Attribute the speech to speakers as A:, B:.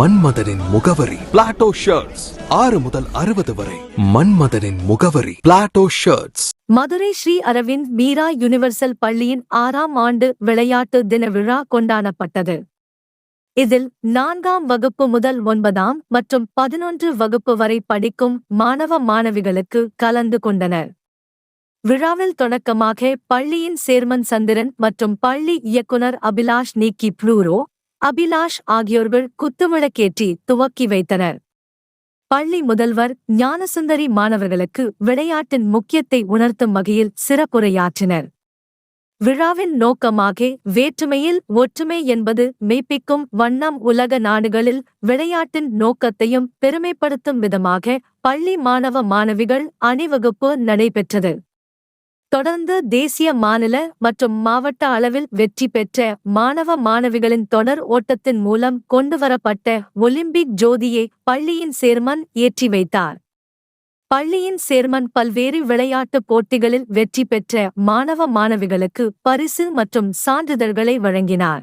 A: மன்மதனின் முகவரி. Plato shirts ஆறு முதல் அறுபது வரை. மன்மதனின் முகவரி. Plato shirts
B: Madurai Sri Aravind Meera universal பள்ளியின் ஆறாம் ஆண்டு விளையாட்டு தின விழா கொண்டாடப்பட்டது. இதில் நான்காம் வகுப்பு முதல் ஒன்பதாம் மற்றும் பதினொன்று வகுப்பு வரை படிக்கும் மாணவ மாணவிகளுக்கு கலந்து கொண்டனர். விழாவில் தொடக்கமாக பள்ளியின் சேர்மன் சந்திரன் மற்றும் பள்ளி இயக்குனர் அபிலாஷ் நீக்கி ப்ளூரோ அபிலாஷ் ஆகியோர்கள் குத்துவிளக்கேற்றி துவக்கி வைத்தனர். பள்ளி முதல்வர் ஞானசுந்தரி மாணவர்களுக்கு விளையாட்டின் முக்கியத்தை உணர்த்தும் வகையில் சிறப்புரையாற்றினர். விழாவின் நோக்கமாக வேற்றுமையில் ஒற்றுமை என்பது மெய்ப்பிக்கும் வண்ணம் உலக நாடுகளில் விளையாட்டின் நோக்கத்தையும் பெருமைப்படுத்தும் விதமாக பள்ளி மாணவ மாணவிகள் அணிவகுப்பு நடைபெற்றது. தொடர்ந்து தேசிய மாநில மற்றும் மாவட்ட அளவில் வெற்றி பெற்ற மாணவ மாணவிகளின் தொடர் ஓட்டத்தின் மூலம் கொண்டுவரப்பட்ட ஒலிம்பிக் ஜோதியை பள்ளியின் சேர்மன் ஏற்றி வைத்தார். பள்ளியின் சேர்மன் பல்வேறு விளையாட்டுப் போட்டிகளில் வெற்றி பெற்ற மாணவ மாணவிகளுக்கு பரிசு மற்றும் சான்றிதழ்களை வழங்கினார்.